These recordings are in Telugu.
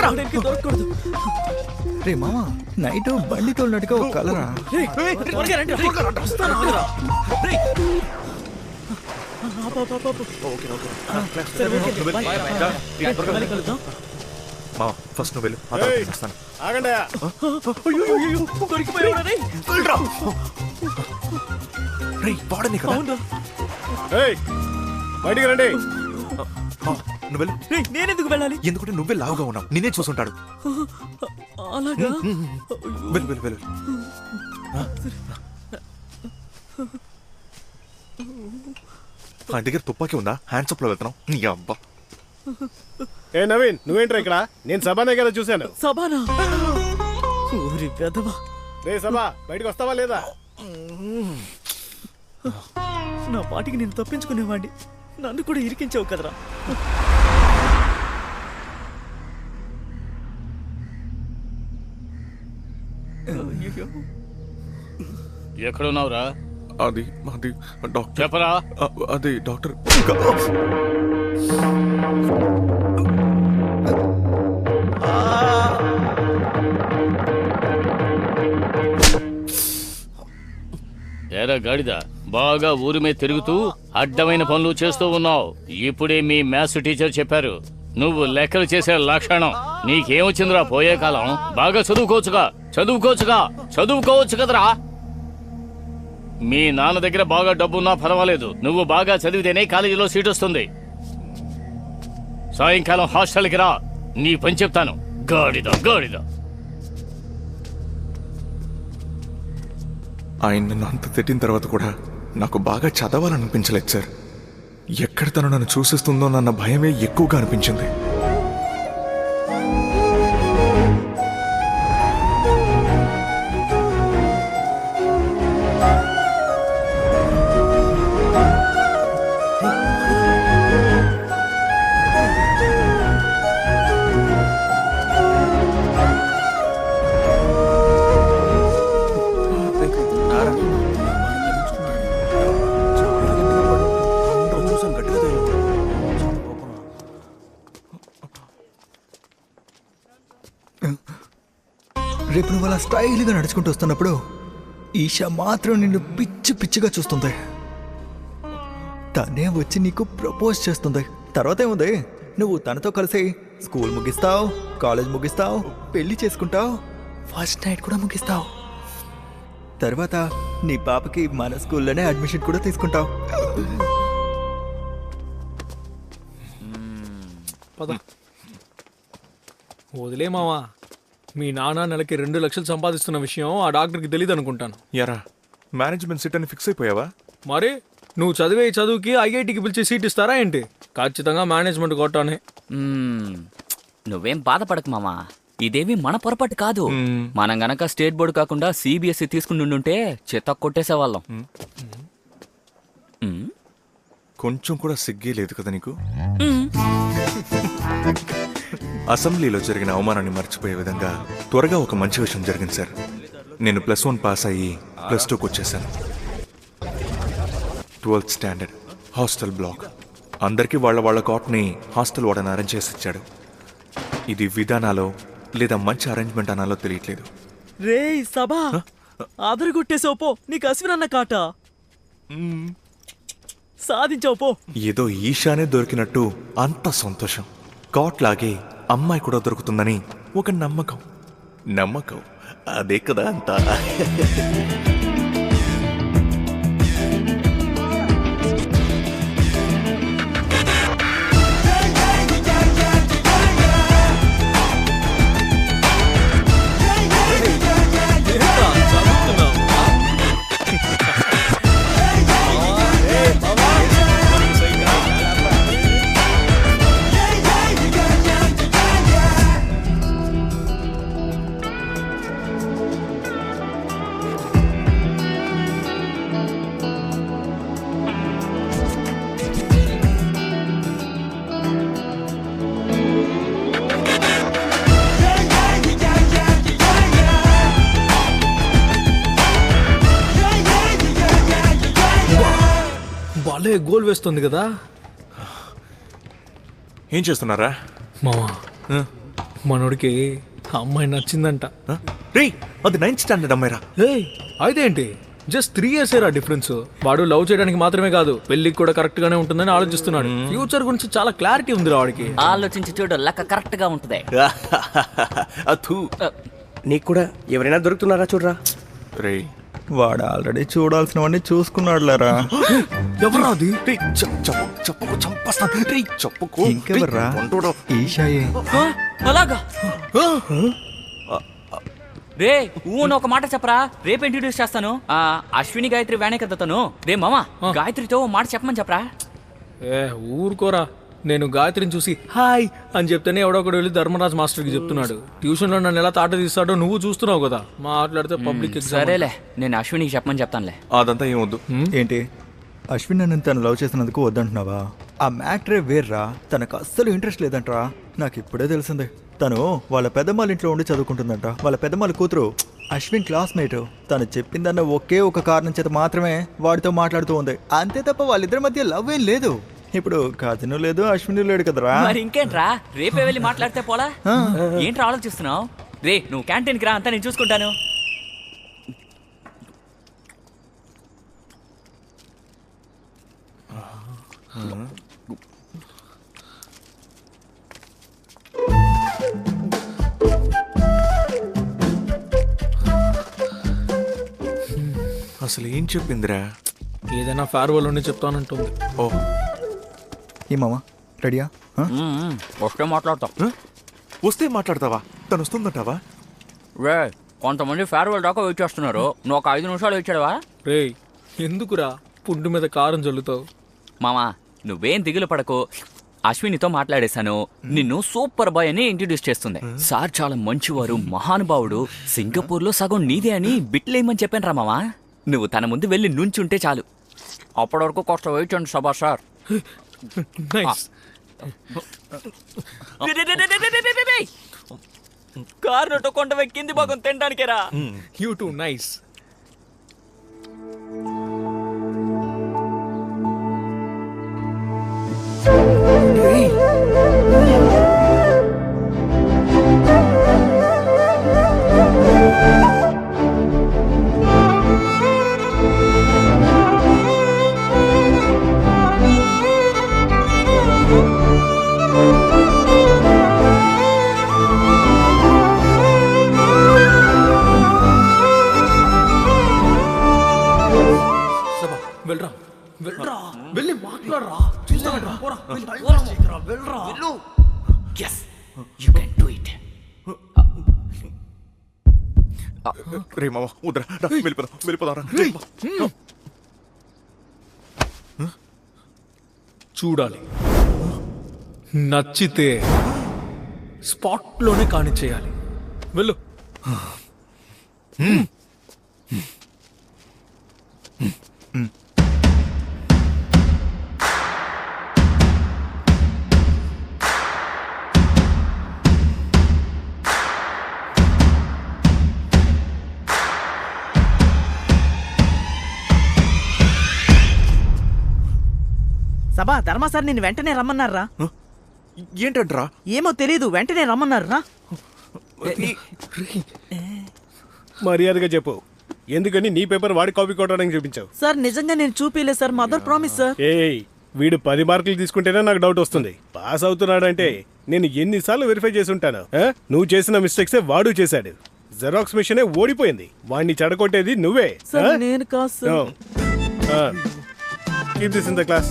రా. మామ నైట్ బండి తోలినట్టుగా ఒక కలరా? ఫస్ట్ నువ్వు వెళ్ళు. ఆ తర్వాత నేను వస్తాను. ఆగండి అయ్యో, అయ్యో, అయ్యో, దొరికిపోయావురా, రేయ్. వెళ్ళరా. రేయ్ వాడని కదా. అవునురా. ఏయ్ బయటికి రండి. నువ్వు వెళ్ళు. రేయ్, నేనెందుకు వెళ్ళాలి? ఎందుకంటే నువ్వే లావుగా ఉన్నావు. నిన్నే చూసుంటాడు. అలాగా? వెళ్ళు వెళ్ళు వెళ్ళు. ఆ? దగ్గర తుపాకీ ఉందా? హ్యాండ్స్ అప్లో వెళ్తున్నావు. నీ అబ్బా. ఏ నవీన్ నువ్వేంట్రా ఇక్కడ? నేను సభనే కదా చూశాను. సబానా ఊరి పెదవా రే సభ బయటికి వస్తావా లేదా? నా పాటికి నేను తప్పించుకునేవాడిని నన్ను కూడా ఇరికించావు కదరా. ఎక్కడున్నావురా? అది అది డాక్టర్. చెప్పరా? అది డాక్టర్. ఏరా గాడిద? బాగా ఊరి మీద తిరుగుతూ అడ్డమైన పనులు చేస్తూ ఉన్నావు. ఇప్పుడే మీ మ్యాథ్స్ టీచర్ చెప్పారు. నువ్వు లెక్కలు చేసే లక్షణం. నీకేమొచ్చిందిరా పోయే కాలం? బాగా చదువుకోవచ్చుగా. చదువుకోవచ్చుగా. చదువుకోవచ్చు కదరా. మీ నాన్న దగ్గర బాగా డబ్బున్నా పర్వాలేదు. నువ్వు బాగా చదివితేనే కాలేజీలో సీట్ వస్తుంది. సాయంకాలం హాస్టల్కి రా. నీ పని చెప్తాను. గాడిద గాడిద. ఆయన నన్ను అంత తిట్టిన తర్వాత కూడా నాకు బాగా చదవాలనిపించలేదు సార్. ఎక్కడ తను నన్ను చూసిస్తుందో నన్న భయమే ఎక్కువగా అనిపించింది. రేపు నువ్వు అలా స్టైల్గా నడుచుకుంటూ వస్తున్నప్పుడు ఈషా మాత్రం నిన్ను పిచ్చి పిచ్చిగా చూస్తుంది. తనే వచ్చి నీకు ప్రపోజ్ చేస్తుంది. తర్వాత ఏముంది? నువ్వు తనతో కలిసి స్కూల్ ముగిస్తావు కాలేజ్ ముగిస్తావు పెళ్ళి చేసుకుంటావు ఫస్ట్ నైట్ కూడా ముగిస్తావు. తర్వాత నీ పాపకి మన స్కూల్లోనే అడ్మిషన్ కూడా తీసుకుంటావు. వదిలే మావా. మీ నాన్న నెలకి రెండు లక్షలు సంపాదిస్తున్న విషయం ఆ డాక్టర్కి తెలియదు అనుకుంటాను యారా మేనేజ్మెంట్ సీట్ అని ఫిక్స్ అయిపోయావా? మరి నువ్వు చదివే చదువుకి ఐఐటికి పిలిచి సీట్ ఇస్తారా ఏంటి? ఖచ్చితంగా మేనేజ్మెంట్ కొట్టానే మ్మ్. నువ్వేం బాధపడకు మామా. ఇదేమి మన పొరపాటు కాదు. మనం గనక స్టేట్ బోర్డు కాకుండా సిబిఎస్ఈ తీసుకుని ఉంటే చెత్త కొట్టేసేవాళ్ళం. కొంచెం కూడా సిగ్గే లేదు కదా నీకు? అసెంబ్లీలో జరిగిన అవమానాన్ని మర్చిపోయే విధంగా త్వరగా ఒక మంచి విషయం జరిగింది సార్. నేను ప్లస్ వన్ పాస్ అయ్యి ప్లస్ టూకి వచ్చేసాను. Twelfth standard hostel block. అందరికీ వాళ్ళ వాళ్ళ కాట్ని హాస్టల్ వాడని అరేంజ్ చేసి ఇచ్చాడు. ఇది విధానాలో లేదా మంచి అరేంజ్మెంట్ అనాలో తెలియట్లేదు. రేయ్ సభా! ఆదరు కొట్టేసావు పో నీకు అశ్వినన్న కాట. సాధించావు పో. ఏదో ఈశానే దొరికినట్టు అంత సంతోషం. కాట్లాగే అమ్మాయి కూడా దొరుకుతుందని ఒక నమ్మకం. నమ్మకం. అదే కదా అంతా. భలే గోల్ వేస్తుంది కదా. ఏం చేస్తున్నారా? మావా మనోడికి ఆ అమ్మాయి నచ్చిందంట. రే అది నైన్త్ స్టాండర్డ్ అమ్మాయిరా. ఏయ్ అదేంటి జస్ట్ త్రీ ఇయర్స్ ఏరా డిఫరెన్స్. వాడు లవ్ చేయడానికి మాత్రమే కాదు పెళ్ళికి కూడా కరెక్ట్ గానే ఉంటుందని ఆలోచిస్తున్నాడు. ఫ్యూచర్ గురించి చాలా క్లారిటీ ఉంది వాడికి. ఆలోచించి చూడు లెక్క కరెక్ట్గా ఉంటది. అథూ. నీకు కూడా ఎవరైనా దొరుకుతున్నారా చూడరా? రే వాడు ఆల్రెడీ చూడాల్సినవన్నీ చూసుకున్నాడులేరా. ఎవరా అది? రే చెప్పు చెప్పు చెప్పకు చంపేస్తాను రే చెప్పకు. ఇంకెవర్రా? ఈషాయే ఆ, అలాగా? రే ఊన ఒక మాట చెప్పరా? రేపు ఇంట్రడ్యూస్ చేస్తాను. ఆ అశ్విని గాయత్రి వేణే కదా తను. రే మామా గాయత్రితో మాట చెప్పమని చెప్పరా? ఏ ఊరుకోరా. నేను గాయత్రిని చూసి హాయ్ అని చెప్తేనే ఎవడో ఒకడు వెళ్ళి ధర్మరాజ్ మాస్టర్కి చెప్తున్నాడు. ట్యూషన్లో నన్ను ఎలా తాట తీస్తాడో నువ్వు చూస్తున్నావు కదా. మాట్లాడితే పబ్లిక్ సరేలే. నేను అశ్వినికి చెప్పమని చెప్తానులే. అదంతా ఏమొద్దు ఏంటి? అశ్విన్ నన్ను తను లవ్ చేసినందుకు వద్దంటున్నావా? ఆ మ్యాటరే వేర్రా. తనకు అస్సలు ఇంట్రెస్ట్ లేదంట్రా. నాకు ఇప్పుడే తెలిసిందే. తను వాళ్ళ పెద్దమ్మాళ్ళ ఇంట్లో ఉండి చదువుకుంటుందంట. వాళ్ళ పెద్దమ్మాళ్ళ కూతురు అశ్విన్ క్లాస్మేట్. తను చెప్పిందన్న ఒకే ఒక కారణం చేత మాత్రమే వాడితో మాట్లాడుతూ ఉంది. అంతే తప్ప వాళ్ళిద్దరి మధ్య లవ్ ఏం లేదు. ఇప్పుడు కజిన్ లేదు అశ్విన్ లేడు కదరా? మరి ఇంకేంట్రా? రేపే వెళ్ళి మాట్లాడితే పోలా? ఏంట్రా ఆలోచిస్తున్నావు? రే నువ్వు క్యాంటీన్కి రా అంతా నేను చూసుకుంటాను. అసలు ఏం చెప్పిందిరా? ఏదైనా ఫేర్వెల్ ఉండి చెప్తానంటుంది. ఓ ఈ మామ రెడీయా? వస్తే మాట్లాడతాం? వస్తే మాట్లాడతావా? తను వస్తుందంటావా? రే కొంతమంది ఫేర్వెల్ దాకా వెయిట్ చేస్తున్నారు. నువ్వు ఒక ఐదు నిమిషాలు వచ్చాడవా రే ఎందుకురా పుండు మీద కారం చల్లుతావు మామా నువ్వేం దిగులు పడకు. అశ్వినితో మాట్లాడేశాను. నిన్ను సూపర్ బాయ్ అని ఇంట్రడ్యూస్ చేస్తుంది. సార్ చాలా మంచివారు మహానుభావుడు. సింగపూర్లో సగం నీదే అని బిట్లేయమని చెప్పాను రా మామా. నువ్వు తన ముందు వెళ్ళి నుంచుంటే చాలు. అప్పటి వరకు కాస్త వెయిట్ చేయండి సభా సార్. నైస్ కారు కొండ కింది భాగం తినడానికేరా? యూ టూ నైస్ రే మామ వద్దురా రా, వెళ్ళిపోదాం వెళ్ళిపోదాం రా. రే, మా- చూడాలి. నచ్చితే స్పాట్లోనే కానిచ్చేయాలి వెళ్ళు. సభా ధర్మ సార్ నిన్ను వెంటనే రమ్మన్నారా? ఏంటంట్రా? ఏమో తెలీదు వెంటనే రమ్మన్నారా? మర్యాదగా చెప్పు. ఎందుకని నీ పేపర్ వాడి కాపీ కొట్టడానికి చూపించావు? సార్ నిజంగా నేను చూపిలే సార్. Mother promise sir. ఏయ్ వీడు పది మార్కులు తీసుకుంటేనే నాకు డౌట్ వస్తుంది. పాస్ అవుతున్నాడంటే నేను ఎన్నిసార్లు వెరిఫై చేసి ఉంటాను? నువ్వు చేసిన మిస్టేక్సే వాడు చేశాడు. జెరాక్స్ మిషనే ఓడిపోయింది. వాడిని చెడగొట్టేది నువ్వే. సార్ నేను కాదు class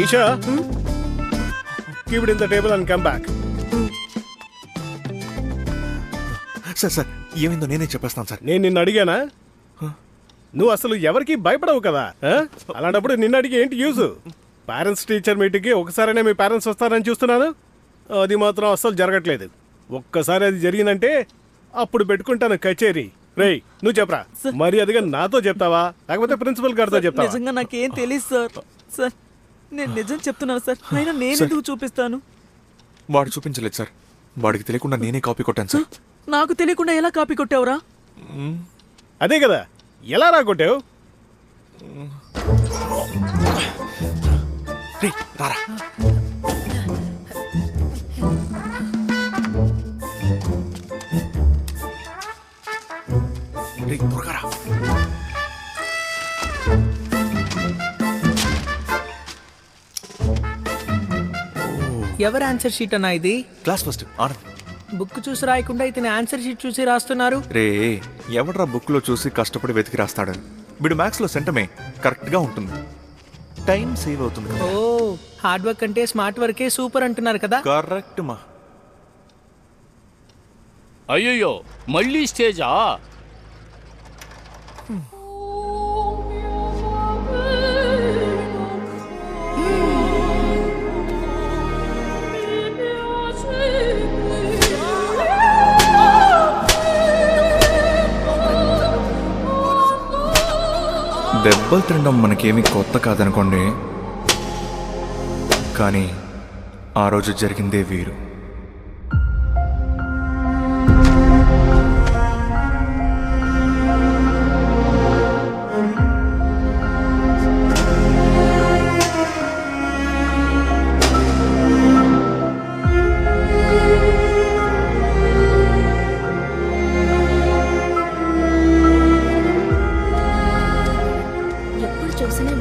Esha? Keep in the table and come back sir sir ఏమైందో నేనే చెప్పేస్తాను సార్. నేను నిన్ను అడిగానా? నువ్వు అసలు ఎవరికి భయపడవు కదా? అలాంటప్పుడు నిన్ను అడిగి ఏంటి యూజ్ పేరెంట్స్ టీచర్ మీటింగ్కి ఒకసారైనా మీ పేరెంట్స్ వస్తారని చూస్తున్నాను. అది మాత్రం అస్సలు జరగట్లేదు. ఒక్కసారి అది జరిగిందంటే అప్పుడు పెట్టుకుంటాను కచేరీ. రేయ్ నువ్వు చెప్పరా? మర్యాదగా నాతో చెప్తావా? లేకపోతే ప్రిన్సిపల్ గారితో చెప్తావా? నిజంగా నాకేం తెలియదు సార్. సార్ నేను నిజం చెప్తున్నాను సార్. అయినా నేను ఎందుకు చూపిస్తాను? వాడు చూపించలేదు సార్. వాడికి తెలియకుండా నేనే కాపీ కొట్టాను సార్. నాకు తెలియకుండా ఎలా కాపీ కొట్టావురా? అదే కదా. ఎలా రా కొట్టావు రారా. త్వరగా. ఎవరు ఆన్సర్ షీట్ అన్నా ఇది? క్లాస్ ఫస్ట్ ఆనంద్ బుక్ చూసి రాయకుండా ఇతని ఆన్సర్ షీట్ చూసి రాస్తున్నారు. రే ఎవడ్రా బుక్లో చూసి కష్టపడి వెతికి రాస్తాడు? వీడు మ్యాథ్స్లో సెంటమే కరెక్ట్గా ఉంటుంది. టైం సేవ్ అవుతుంది ఓ హార్డ్ వర్క్ అంటే స్మార్ట్ వర్కే సూపర్ అంటున్నారు కదా. కరెక్ట్ మా అయ్యయ్యో మళ్ళీ స్టేజా దెబ్బలు తినడం మనకేమీ కొత్త కాదనుకోండి. కానీ ఆ రోజు జరిగిందే వీరు.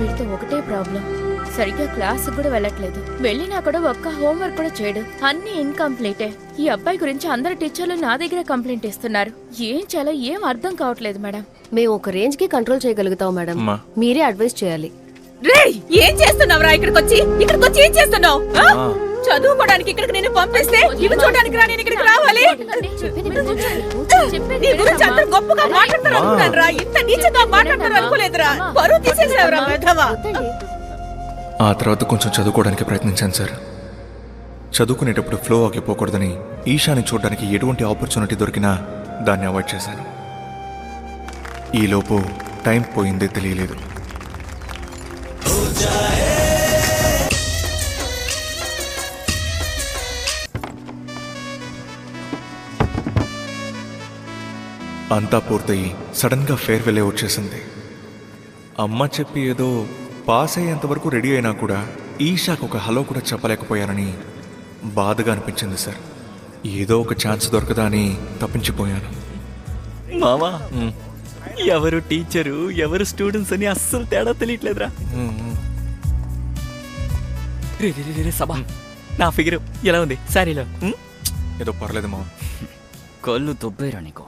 వీడితో ఒకటే ప్రాబ్లం. సరిగ్గా క్లాస్ కూడా వెళ్ళట్లేదు. వెళ్ళినా కూడా ఒక్క హోంవర్క్ కూడా చేయడు. అన్ని ఇన్కంప్లీటే. ఈ అబ్బాయి గురించి అందరు టీచర్లు నా దగ్గర కంప్లైంట్ ఇస్తున్నారు. ఏం చేయాలో ఏం అర్థం కావట్లేదు మేడం. మేము ఒక రేంజ్కి కంట్రోల్ చేయగలుగుతాం మేడం. మీరే అడ్వైస్ చేయాలి. రేయ్! ఏం చేస్తున్నావురా ఇక్కడికి వచ్చి ఇక్కడికి వచ్చి ఏం చేస్తున్నావు చదువుకోవడానికి ఇక్కడికి నేను పంపిస్తే ఇవి చూడడానికి రా నేను ఇక్కడికి రావాలి. నీ గురించి అందరూ గొప్పగా మాట్లాడతారు అనుకున్నాను రా. ఇంత నీచంగా మాట్లాడతారు అనుకోలేదురా. బరువు తీసేసావురా మెధవా ఆ తర్వాత కొంచెం చదువుకోవడానికి ప్రయత్నించాను సార్. చదువుకునేటప్పుడు ఫ్లో ఆగిపోకూడదని ఈశాని చూడడానికి ఎటువంటి ఆపర్చునిటీ దొరికినా దాన్ని అవాయిడ్ చేశాను. ఈలోపు టైం పోయిందే తెలియలేదు. అంతా పూర్తయి సడన్గా ఫేర్వెల్ వచ్చేసింది. అమ్మ చెప్పి ఏదో పాస్ అయ్యేంత వరకు రెడీ అయినా కూడా ఈషాకు ఒక హలో కూడా చెప్పలేకపోయానని బాధగా అనిపించింది సార్. ఏదో ఒక ఛాన్స్ దొరకదా అని తప్పించిపోయాను. మావా ఎవరు టీచరు ఎవరు స్టూడెంట్స్ అని అస్సలు తేడా తెలియట్లేదురా. రే రే, రే, రే, సభ నా ఫిగర్ ఎలా ఉంది? శారీలో. ఉం? ఏదో పర్లేదు మా కళ్ళు దుబ్బేరా నీకు.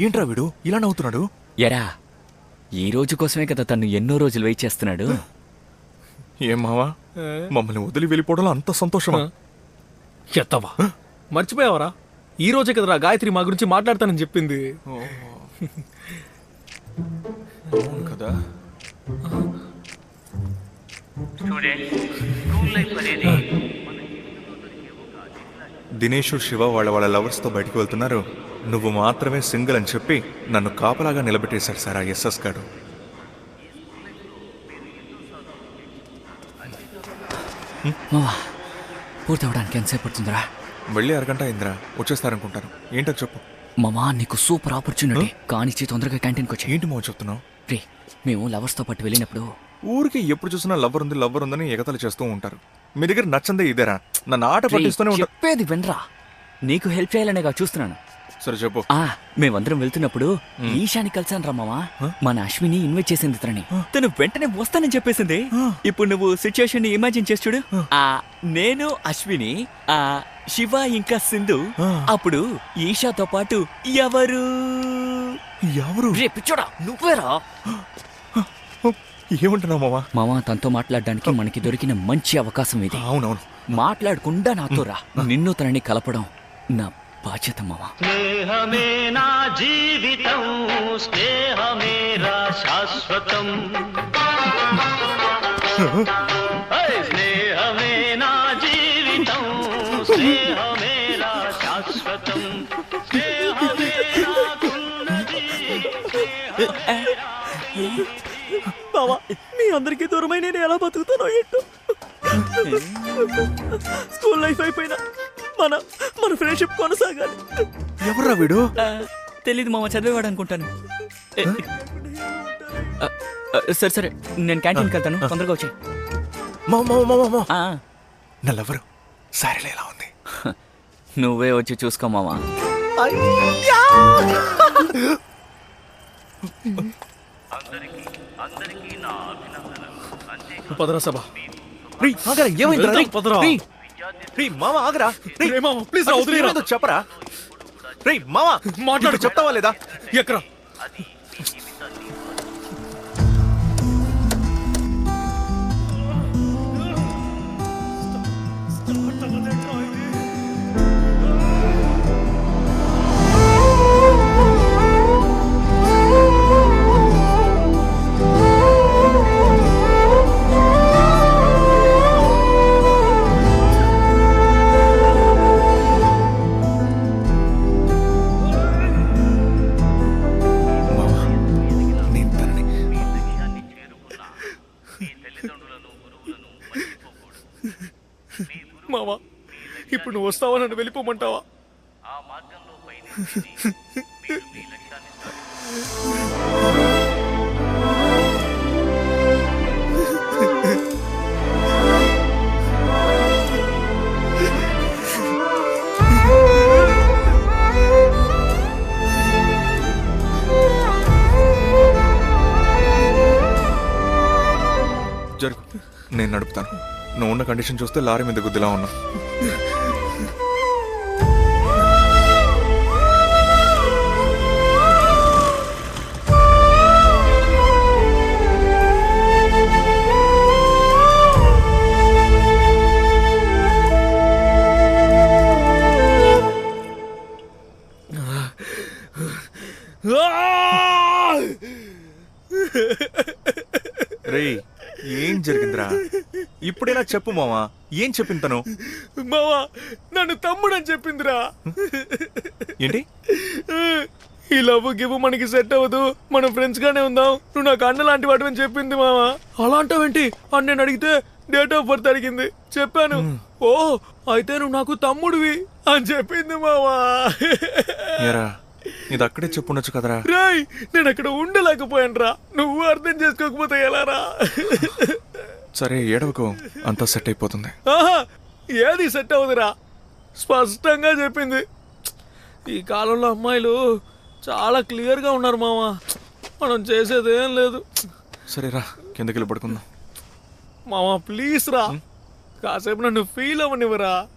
ఏంట్రా వీడు? ఇలా నవ్వుతున్నాడు? ఎరా ఈ రోజు కోసమే కదా తను ఎన్నో రోజులు వెయిట్ చేస్తున్నాడు. ఏం మావా? మమ్మల్ని వదిలి వెళ్ళిపోవడంలో అంత సంతోషమా? ఎత్తవా? మర్చిపోయావరా? ఈ రోజే కదరా గాయత్రి మా గురించి మాట్లాడతానని చెప్పింది. అవును కదా. దినేష్ శివ వాళ్ళ వాళ్ళ లవర్స్తో బయటకు వెళ్తున్నారు. నువ్వు మాత్రమే సింగిల్ అని చెప్పి నన్ను కాపలాగా నిలబెట్టేశాడు సార్ ఆ ఎస్ఎస్ గారు. మావా పూర్తవడానికి ఎంతసేపు పడుతుందిరా? వెళ్ళి అరగంట అయిందిరా వచ్చేస్తారనుకుంటాను. ఏంటో చెప్పు. మామా నీకు సూపర్ ఆపర్చునిటీ. కానిచ్చి తొందరగా క్యాంటీన్కి వచ్చి ఏంటి మావ చెప్తున్నావు? రే మేము లవర్స్తో పాటు వెళ్ళినప్పుడు ఊరికి ఎప్పుడు చూసినా లవ్వర్ ఉంది లవ్వర్ ఉందని ఎగతలు చేస్తూ ఉంటారు. మీ దగ్గర నచ్చందే ఇదేరా. నన్ను ఆట పట్టిస్తూనే ఉంటారు చెప్పేది వినరా. నీకు హెల్ప్ చేయాలనేగా చూస్తున్నాను. సరే చెప్పు. మేమందరం వెళ్తున్నప్పుడు ఈశాని కలిసాను రమ్మా మన అశ్విని ఇన్వైట్ చేసింది తనని తను వెంటనే వస్తానని చెప్పేసింది. ఇప్పుడు నువ్వు సిచ్యుయేషన్ని ఇమాజిన్ చేసి చూడు. ఆ నేను అశ్విని ఆ శివ ఇంకా సింధు. అప్పుడు ఈషాతో పాటు ఎవరు? ఎవరు? పిచ్చోడా నువ్వేరా? ఏమంటున్నావు మావా? మామ తనతో మాట్లాడడానికి మనకి దొరికిన మంచి అవకాశం ఇది. అవునవును. మాట్లాడకుండా నాతో రా. నిన్ను తనని కలపడం నా బాధ్యత మామ స్నేహమే నా జీవితం స్నేహమేరా శాశ్వతం. స్నేహ బావా మీ అందరికీ దూరమై నేను ఎలా బతుకుతానో ఏంటో? స్కూల్ లైఫ్ అయిపోయినా మన మన ఫ్రెండ్షిప్ కొనసాగాలి. ఎవర్రా వీడు? తెలీదు మామ చదివేవాడు అనుకుంటాను. సరే సరే నేను క్యాంటీన్కి వెళ్తాను తొందరగా వచ్చి మా మా మా మా, మా. నా లవరు సారీలో ఎలా ఉంది? నువ్వే వచ్చి చూసుకో మామా. పదరా సభ. రేయ్, పదరా. రేయ్, రేయ్, మామ ఆగరా రే మామ, ప్లీజ్ రా, వదిలేరా. చెప్పరా రేయ్ మామ మాట్లాడు. చెప్తావా లేదా ఎక్కరా ఇప్పుడు నువ్వు వస్తావా? నన్ను వెళ్ళిపోమంటావా? జరుగు నేను నడుపుతాను. నువ్వు ఉన్న కండిషన్ చూస్తే లారీ మీద గుద్దిలా ఉన్నా. ఏం జరిగిందిరా? ఇప్పుడైనా చెప్పు మావా. ఏం చెప్పింది తను మావా నన్ను తమ్ముడని చెప్పిందిరా. ఏంటి? ఈ లవ్ గివ్ మనకి సెట్ అవ్వదు. మనం ఫ్రెండ్స్ గానే ఉందాం. నువ్వు నాకు అన్న లాంటి వాడు అని చెప్పింది మావా. అలాంటివేంటి? అని నేను అడిగితే డేట్ ఆఫ్ బర్త్ అడిగింది. చెప్పాను. ఓ అయితే నువ్వు నాకు తమ్ముడివి అని చెప్పింది మావా. ఇది అక్కడే చెప్పుండొచ్చు కదరా. రాయ్ నేను అక్కడ ఉండలేకపోయాను రా నువ్వు అర్థం చేసుకోకపోతే ఎలారా? సరే ఏడవకు. అంతా సెట్ అయిపోతుంది. ఆహా ఏది సెట్ అవ్వదురా? స్పష్టంగా చెప్పింది. ఈ కాలంలో అమ్మాయిలు చాలా క్లియర్గా ఉన్నారు మామ మనం చేసేది లేదు. సరేరా కిందకి వెళ్ళి పడుకుందాం. మామ ప్లీజ్ రా. కాసేపు నన్ను ఫీల్ అవ్వనివ్వరా?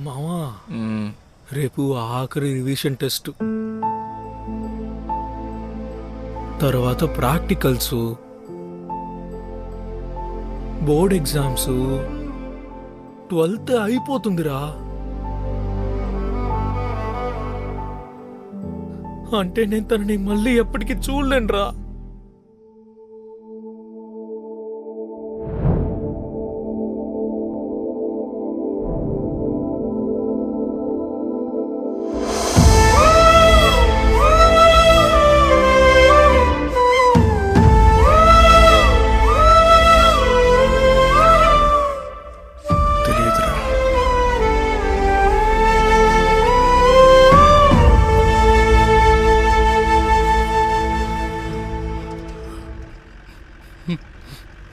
మామా మ్మ్. రేపు ఆఖరి రివిజన్ టెస్ట్. తర్వాత ప్రాక్టికల్స్ బోర్డ్ ఎగ్జామ్స్. ట్వెల్త్ అయిపోతుందిరా. అంటే నేను తనని మళ్ళీ ఎప్పటికీ చూడలేనురా.